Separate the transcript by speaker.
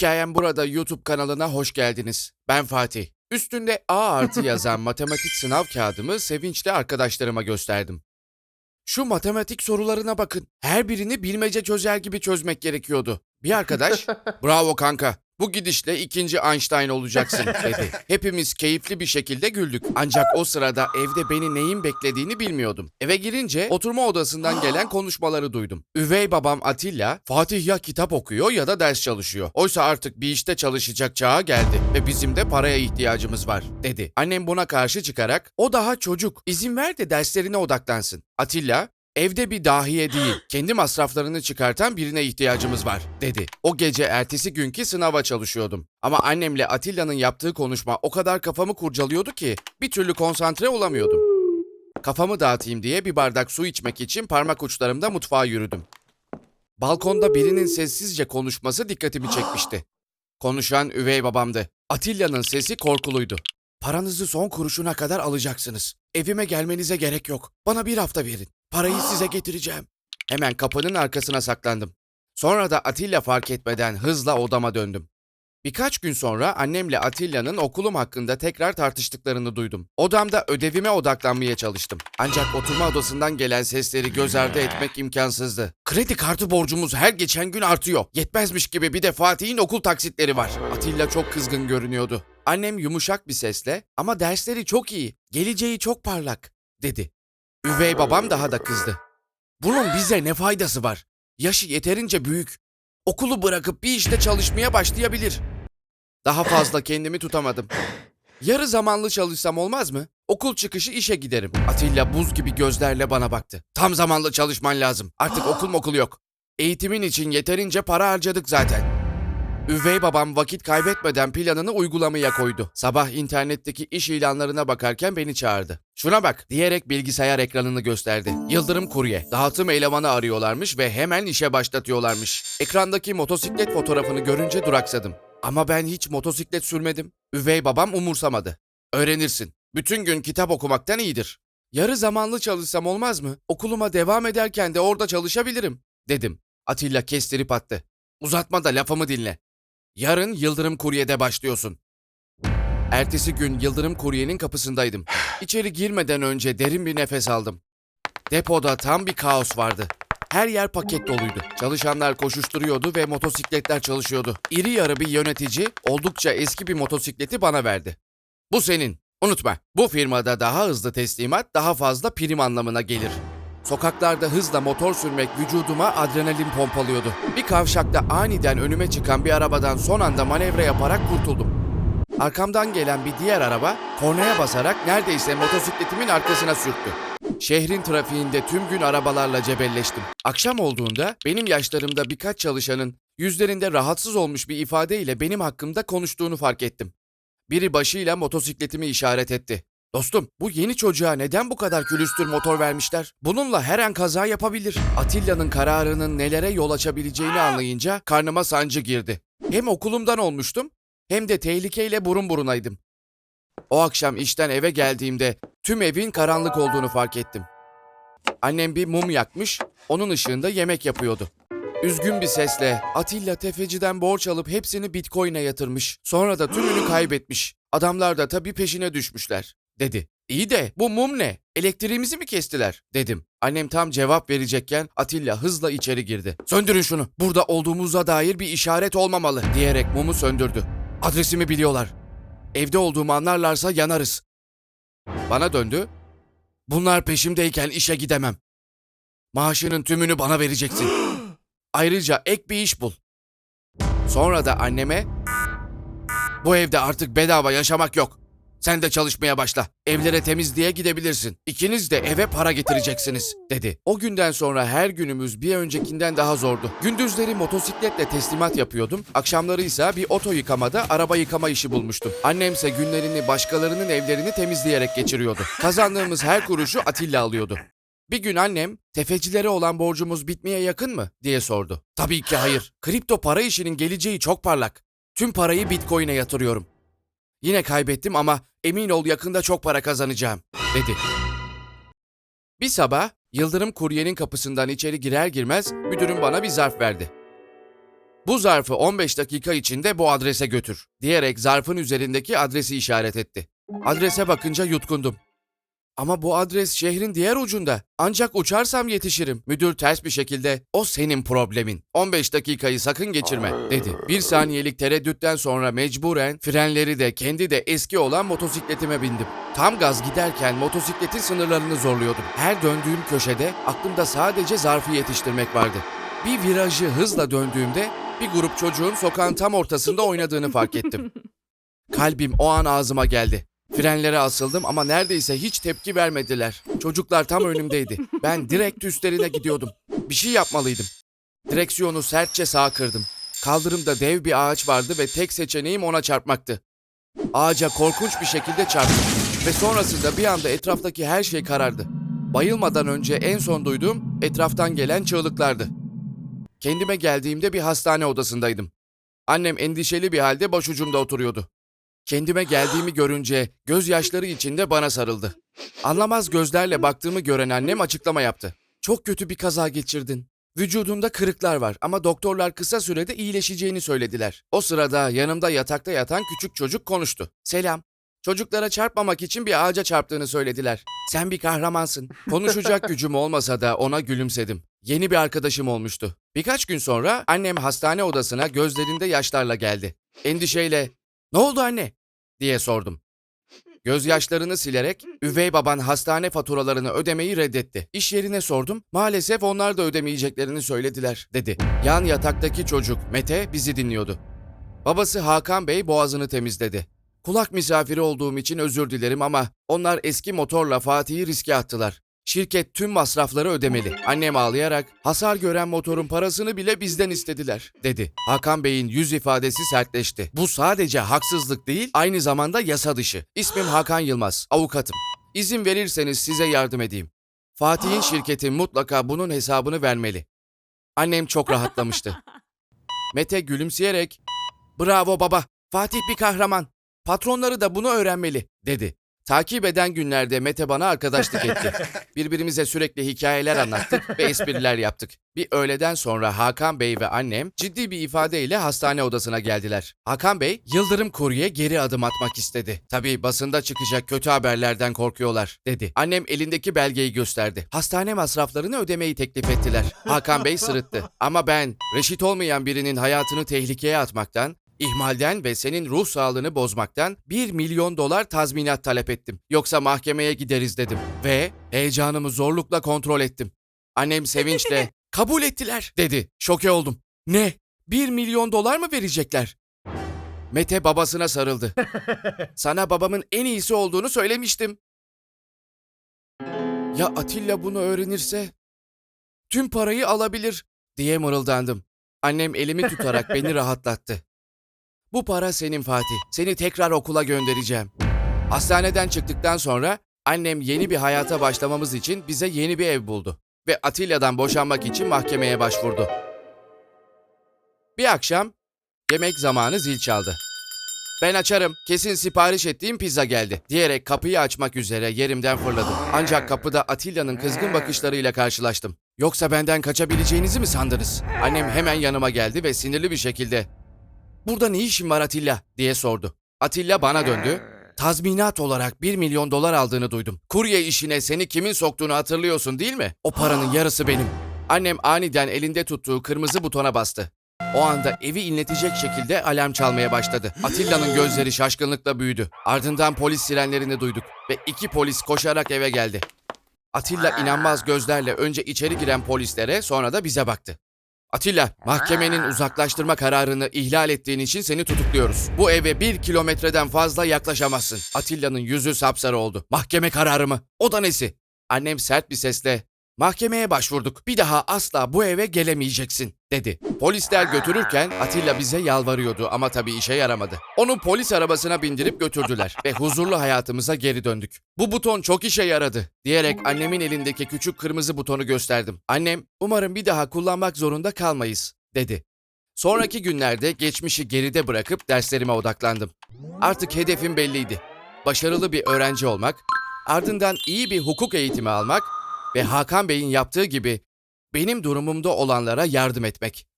Speaker 1: Hikayem burada YouTube kanalına hoş geldiniz. Ben Fatih. Üstünde A artı yazan matematik sınav kağıdımı sevinçle arkadaşlarıma gösterdim. Şu matematik sorularına bakın. Her birini bilmece çözer gibi çözmek gerekiyordu. Bir arkadaş, bravo kanka, bu gidişle ikinci Einstein olacaksın dedi. Hepimiz keyifli bir şekilde güldük. Ancak o sırada evde beni neyin beklediğini bilmiyordum. Eve girince oturma odasından gelen konuşmaları duydum. Üvey babam Atilla, Fatih ya kitap okuyor ya da ders çalışıyor. Oysa artık bir işte çalışacak çağa geldi ve bizim de paraya ihtiyacımız var dedi. Annem buna karşı çıkarak, o daha çocuk, izin ver de derslerine odaklansın. Atilla, Evde bir dahiye değil, kendi masraflarını çıkartan birine ihtiyacımız var, dedi. O gece ertesi günkü sınava çalışıyordum. Ama annemle Atilla'nın yaptığı konuşma o kadar kafamı kurcalıyordu ki bir türlü konsantre olamıyordum. Kafamı dağıtayım diye bir bardak su içmek için parmak uçlarımda mutfağa yürüdüm. Balkonda birinin sessizce konuşması dikkatimi çekmişti. Konuşan üvey babamdı. Atilla'nın sesi korkuluydu. Paranızı son kuruşuna kadar alacaksınız. Evime gelmenize gerek yok. Bana bir hafta verin. Parayı size getireceğim. Hemen kapının arkasına saklandım. Sonra da Atilla fark etmeden hızla odama döndüm. Birkaç gün sonra annemle Atilla'nın okulum hakkında tekrar tartıştıklarını duydum. Odamda ödevime odaklanmaya çalıştım. Ancak oturma odasından gelen sesleri göz ardı etmek imkansızdı. Kredi kartı borcumuz her geçen gün artıyor. Yetmezmiş gibi bir de Fatih'in okul taksitleri var. Atilla çok kızgın görünüyordu. Annem yumuşak bir sesle ama dersleri çok iyi, geleceği çok parlak dedi. Üvey babam daha da kızdı. Bunun bize ne faydası var? Yaşı yeterince büyük. Okulu bırakıp bir işte çalışmaya başlayabilir. Daha fazla kendimi tutamadım. Yarı zamanlı çalışsam olmaz mı? Okul çıkışı işe giderim. Atilla buz gibi gözlerle bana baktı. Tam zamanlı çalışman lazım. Artık okul okul yok. Eğitimin için yeterince para harcadık zaten. Üvey babam vakit kaybetmeden planını uygulamaya koydu. Sabah internetteki iş ilanlarına bakarken beni çağırdı. Şuna bak diyerek bilgisayar ekranını gösterdi. Yıldırım Kurye. Dağıtım elemanı arıyorlarmış ve hemen işe başlatıyorlarmış. Ekrandaki motosiklet fotoğrafını görünce duraksadım. Ama ben hiç motosiklet sürmedim. Üvey babam umursamadı. Öğrenirsin. Bütün gün kitap okumaktan iyidir. Yarı zamanlı çalışsam olmaz mı? Okuluma devam ederken de orada çalışabilirim, dedim. Atilla kestirip attı. Uzatma da lafımı dinle. Yarın Yıldırım Kurye'de başlıyorsun. Ertesi gün Yıldırım Kurye'nin kapısındaydım. İçeri girmeden önce derin bir nefes aldım. Depoda tam bir kaos vardı. Her yer paket doluydu. Çalışanlar koşuşturuyordu ve motosikletler çalışıyordu. İri yarı bir yönetici oldukça eski bir motosikleti bana verdi. Bu senin. Unutma, bu firmada daha hızlı teslimat daha fazla prim anlamına gelir. Sokaklarda hızla motor sürmek vücuduma adrenalin pompalıyordu. Bir kavşakta aniden önüme çıkan bir arabadan son anda manevra yaparak kurtuldum. Arkamdan gelen bir diğer araba kornaya basarak neredeyse motosikletimin arkasına sürttü. Şehrin trafiğinde tüm gün arabalarla cebelleştim. Akşam olduğunda benim yaşlarımda birkaç çalışanın yüzlerinde rahatsız olmuş bir ifadeyle benim hakkımda konuştuğunu fark ettim. Biri başıyla motosikletimi işaret etti. Dostum, bu yeni çocuğa neden bu kadar külüstür motor vermişler? Bununla her an kaza yapabilir. Atilla'nın kararının nelere yol açabileceğini anlayınca karnıma sancı girdi. Hem okulumdan olmuştum, hem de tehlikeyle burun burunaydım. O akşam işten eve geldiğimde tüm evin karanlık olduğunu fark ettim. Annem bir mum yakmış, onun ışığında yemek yapıyordu. Üzgün bir sesle Atilla tefeciden borç alıp hepsini bitcoin'e yatırmış. Sonra da tümünü kaybetmiş. Adamlar da tabii peşine düşmüşler dedi. İyi de bu mum ne? Elektriğimizi mi kestiler? dedim. Annem tam cevap verecekken Atilla hızla içeri girdi. Söndürün şunu. Burada olduğumuza dair bir işaret olmamalı diyerek mumu söndürdü. Adresimi biliyorlar. Evde olduğumu anlarlarsa yanarız. Bana döndü. Bunlar peşimdeyken işe gidemem. Maaşının tümünü bana vereceksin. Ayrıca ek bir iş bul. Sonra da anneme bu evde artık bedava yaşamak yok. Sen de çalışmaya başla. Evlere temizliğe gidebilirsin. İkiniz de eve para getireceksiniz, dedi. O günden sonra her günümüz bir öncekinden daha zordu. Gündüzleri motosikletle teslimat yapıyordum. Akşamları ise bir oto yıkamada araba yıkama işi bulmuştum. Annemse günlerini başkalarının evlerini temizleyerek geçiriyordu. Kazandığımız her kuruşu Atilla alıyordu. Bir gün annem, tefecilere olan borcumuz bitmeye yakın mı diye sordu. Tabii ki hayır. Kripto para işinin geleceği çok parlak. Tüm parayı Bitcoin'e yatırıyorum. Yine kaybettim ama emin ol yakında çok para kazanacağım, dedi. Bir sabah Yıldırım kuryenin kapısından içeri girer girmez müdürüm bana bir zarf verdi. Bu zarfı 15 dakika içinde bu adrese götür diyerek zarfın üzerindeki adresi işaret etti. Adrese bakınca yutkundum. Ama bu adres şehrin diğer ucunda. Ancak uçarsam yetişirim. Müdür ters bir şekilde o senin problemin. 15 dakikayı sakın geçirme dedi. Bir saniyelik tereddütten sonra mecburen frenleri de kendi de eski olan motosikletime bindim. Tam gaz giderken motosikletin sınırlarını zorluyordum. Her döndüğüm köşede aklımda sadece zarfı yetiştirmek vardı. Bir virajı hızla döndüğümde bir grup çocuğun sokağın tam ortasında oynadığını fark ettim. Kalbim o an ağzıma geldi. Frenlere asıldım ama neredeyse hiç tepki vermediler. Çocuklar tam önümdeydi. Ben direkt üstlerine gidiyordum. Bir şey yapmalıydım. Direksiyonu sertçe sağa kırdım. Kaldırımda dev bir ağaç vardı ve tek seçeneğim ona çarpmaktı. Ağaca korkunç bir şekilde çarptım ve sonrasında bir anda etraftaki her şey karardı. Bayılmadan önce en son duyduğum etraftan gelen çığlıklardı. Kendime geldiğimde bir hastane odasındaydım. Annem endişeli bir halde başucumda oturuyordu. Kendime geldiğimi görünce gözyaşları içinde bana sarıldı. Anlamaz gözlerle baktığımı gören annem açıklama yaptı. Çok kötü bir kaza geçirdin. Vücudunda kırıklar var ama doktorlar kısa sürede iyileşeceğini söylediler. O sırada yanımda yatakta yatan küçük çocuk konuştu. Selam. Çocuklara çarpmamak için bir ağaca çarptığını söylediler. Sen bir kahramansın. Konuşacak gücüm olmasa da ona gülümsedim. Yeni bir arkadaşım olmuştu. Birkaç gün sonra annem hastane odasına gözlerinde yaşlarla geldi. Endişeyle "Ne oldu anne?" diye sordum. Gözyaşlarını silerek üvey baban hastane faturalarını ödemeyi reddetti. İş yerine sordum. Maalesef onlar da ödemeyeceklerini söylediler dedi. Yan yataktaki çocuk Mete bizi dinliyordu. Babası Hakan Bey boğazını temizledi. Kulak misafiri olduğum için özür dilerim ama onlar eski motorla Fatih'i riske attılar. Şirket tüm masrafları ödemeli. Annem ağlayarak hasar gören motorun parasını bile bizden istediler dedi. Hakan Bey'in yüz ifadesi sertleşti. Bu sadece haksızlık değil aynı zamanda yasa dışı. İsmim Hakan Yılmaz, avukatım. İzin verirseniz size yardım edeyim. Fatih'in şirketi mutlaka bunun hesabını vermeli. Annem çok rahatlamıştı. Mete gülümseyerek "Bravo baba, Fatih bir kahraman. Patronları da bunu öğrenmeli." dedi. Takip eden günlerde Mete bana arkadaşlık etti. Birbirimize sürekli hikayeler anlattık ve espriler yaptık. Bir öğleden sonra Hakan Bey ve annem ciddi bir ifadeyle hastane odasına geldiler. Hakan Bey, Yıldırım Kurye geri adım atmak istedi. Tabii basında çıkacak kötü haberlerden korkuyorlar, dedi. Annem elindeki belgeyi gösterdi. Hastane masraflarını ödemeyi teklif ettiler. Hakan Bey sırıttı. Ama ben, reşit olmayan birinin hayatını tehlikeye atmaktan, İhmalden ve senin ruh sağlığını bozmaktan 1 milyon dolar tazminat talep ettim. Yoksa mahkemeye gideriz dedim. Ve heyecanımı zorlukla kontrol ettim. Annem sevinçle kabul ettiler dedi. Şoke oldum. Ne? 1 milyon dolar mı verecekler? Mete babasına sarıldı. Sana babamın en iyisi olduğunu söylemiştim. Ya Atilla bunu öğrenirse? Tüm parayı alabilir diye mırıldandım. Annem elimi tutarak beni rahatlattı. Bu para senin Fatih. Seni tekrar okula göndereceğim. Hastaneden çıktıktan sonra annem yeni bir hayata başlamamız için bize yeni bir ev buldu. Ve Atilla'dan boşanmak için mahkemeye başvurdu. Bir akşam yemek zamanı zil çaldı. Ben açarım, kesin sipariş ettiğim pizza geldi diyerek kapıyı açmak üzere yerimden fırladım. Ancak kapıda Atilla'nın kızgın bakışlarıyla karşılaştım. Yoksa benden kaçabileceğinizi mi sandınız? Annem hemen yanıma geldi ve sinirli bir şekilde Burada ne işin var Atilla diye sordu. Atilla bana döndü. Tazminat olarak 1 milyon dolar aldığını duydum. Kurye işine seni kimin soktuğunu hatırlıyorsun değil mi? O paranın yarısı benim. Annem aniden elinde tuttuğu kırmızı butona bastı. O anda evi inletecek şekilde alarm çalmaya başladı. Atilla'nın gözleri şaşkınlıkla büyüdü. Ardından polis sirenlerini duyduk ve iki polis koşarak eve geldi. Atilla inanmaz gözlerle önce içeri giren polislere sonra da bize baktı. Atilla, mahkemenin uzaklaştırma kararını ihlal ettiğin için seni tutukluyoruz. Bu eve bir kilometreden fazla yaklaşamazsın. Atilla'nın yüzü sapsarı oldu. Mahkeme kararı mı? O da nesi? Annem sert bir sesle, mahkemeye başvurduk. Bir daha asla bu eve gelemeyeceksin, dedi. Polisler götürürken Atilla bize yalvarıyordu ama tabii işe yaramadı. Onu polis arabasına bindirip götürdüler ve huzurlu hayatımıza geri döndük. Bu buton çok işe yaradı, diyerek annemin elindeki küçük kırmızı butonu gösterdim. Annem, umarım bir daha kullanmak zorunda kalmayız, dedi. Sonraki günlerde geçmişi geride bırakıp derslerime odaklandım. Artık hedefim belliydi. Başarılı bir öğrenci olmak, ardından iyi bir hukuk eğitimi almak ve Hakan Bey'in yaptığı gibi benim durumumda olanlara yardım etmek.